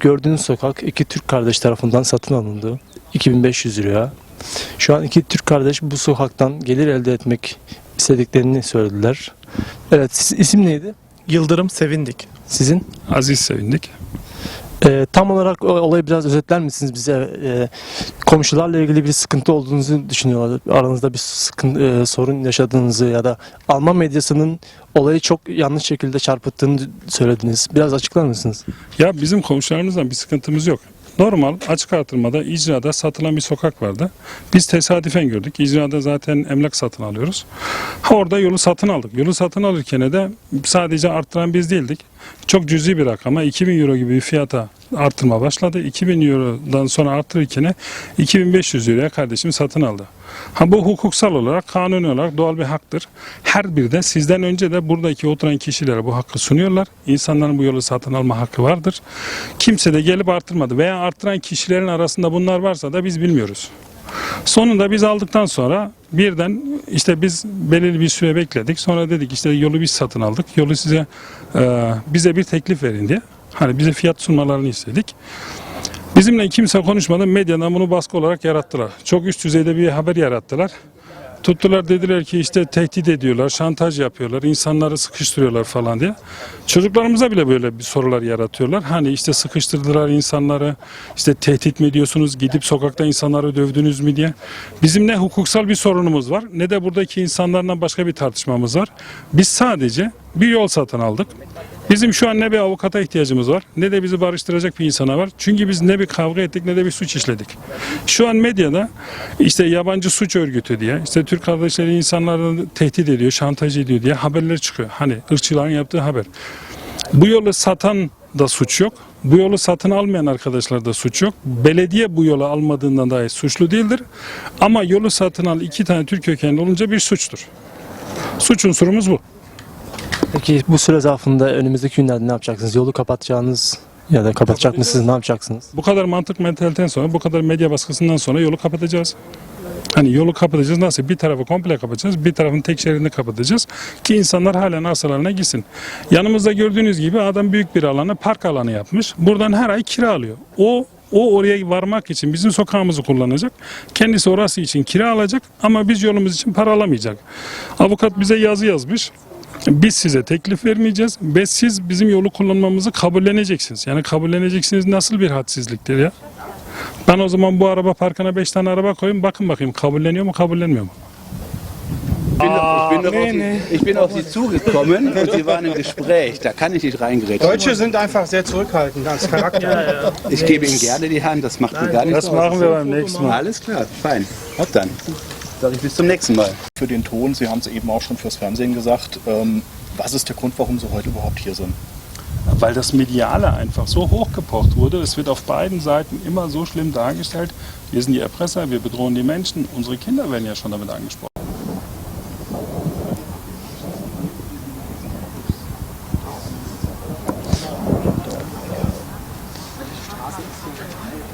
Gördüğünüz sokak iki Türk kardeş tarafından satın alındı. 2500 liraya. Şu an iki Türk kardeş bu sokaktan gelir elde etmek istediklerini söylediler. Evet, siz, isim neydi? Yıldırım Sevindik. Sizin? Aziz sevindik. Ee, tam olarak olayı biraz özetler misiniz bize? Ee, komşularla ilgili bir sıkıntı olduğunuzu düşünüyorlar. Aranızda bir sıkıntı, e, sorun yaşadığınızı ya da Alman medyasının olayı çok yanlış şekilde çarpıttığını söylediniz. Biraz açıklar mısınız? Ya bizim komşularımızla bir sıkıntımız yok. Normal açık artırmada icrada satılan bir sokak vardı. Biz tesadüfen gördük. İcrada zaten emlak satın alıyoruz. Orada yolu satın aldık. Yolu satın alırken de sadece arttıran biz değildik. Çok cüzi bir rakama 2000 euro gibi bir fiyata artırma başladı. 2000 eurodan sonra artırırken 2500 euroya kardeşim satın aldı. Ha bu hukuksal olarak, kanuni olarak doğal bir haktır. Her bir de sizden önce de buradaki oturan kişilere bu hakkı sunuyorlar. İnsanların bu yolu satın alma hakkı vardır. Kimse de gelip artırmadı veya artıran kişilerin arasında bunlar varsa da biz bilmiyoruz. Sonunda biz aldıktan sonra birden işte biz belirli bir süre bekledik. Sonra dedik işte yolu biz satın aldık. Yolu size e, bize bir teklif verin diye. Hani bize fiyat sunmalarını istedik. Bizimle kimse konuşmadan medyadan bunu baskı olarak yarattılar. Çok üst düzeyde bir haber yarattılar. Tuttular dediler ki işte tehdit ediyorlar, şantaj yapıyorlar, insanları sıkıştırıyorlar falan diye. Çocuklarımıza bile böyle bir sorular yaratıyorlar. Hani işte sıkıştırdılar insanları, işte tehdit mi ediyorsunuz, gidip sokakta insanları dövdünüz mü diye. Bizim ne hukuksal bir sorunumuz var ne de buradaki insanlarla başka bir tartışmamız var. Biz sadece bir yol satın aldık. Bizim şu an ne bir avukata ihtiyacımız var ne de bizi barıştıracak bir insana var. Çünkü biz ne bir kavga ettik ne de bir suç işledik. Şu an medyada işte yabancı suç örgütü diye işte Türk kardeşleri insanları tehdit ediyor, şantaj ediyor diye haberler çıkıyor. Hani ırkçıların yaptığı haber. Bu yolu satan da suç yok. Bu yolu satın almayan arkadaşlar da suç yok. Belediye bu yolu almadığından dahi suçlu değildir. Ama yolu satın al iki tane Türk kökenli olunca bir suçtur. Suç unsurumuz bu. Peki bu süre zarfında önümüzdeki günlerde ne yapacaksınız? Yolu kapatacağınız ya da kapatacak mısınız? Ne yapacaksınız? Bu kadar mantık mentaliteden sonra, bu kadar medya baskısından sonra yolu kapatacağız. Hani yolu kapatacağız. Nasıl? Bir tarafı komple kapatacağız. Bir tarafın tek şeridini kapatacağız. Ki insanlar halen arsalarına gitsin. Yanımızda gördüğünüz gibi adam büyük bir alanı park alanı yapmış. Buradan her ay kira alıyor. O o oraya varmak için bizim sokağımızı kullanacak. Kendisi orası için kira alacak ama biz yolumuz için para alamayacak. Avukat bize yazı yazmış. Biz size teklif vermeyeceğiz ve siz bizim yolu kullanmamızı kabulleneceksiniz. Yani kabulleneceksiniz nasıl bir hadsizliktir ya? Ben o zaman bu araba parkına 5 tane araba koyayım bakın bakayım kabulleniyor mu kabullenmiyor mu? Ich bin, ich, bin auf Sie, ich bin auf Sie zugekommen und Sie waren im Gespräch. Da kann ich nicht reingrätschen. Deutsche sind einfach sehr zurückhaltend als Charakter. Ich gebe Ihnen gerne die Hand, das macht mir gar nichts Das machen wir beim nächsten Mal. Alles klar, fein. Dann sage ich bis zum nächsten Mal. Für den Ton, Sie haben es eben auch schon fürs Fernsehen gesagt. Ähm, was ist der Grund, warum Sie heute überhaupt hier sind? Weil das Mediale einfach so hochgepocht wurde. Es wird auf beiden Seiten immer so schlimm dargestellt. Wir sind die Erpresser, wir bedrohen die Menschen. Unsere Kinder werden ja schon damit angesprochen. Die Straße ist so breit.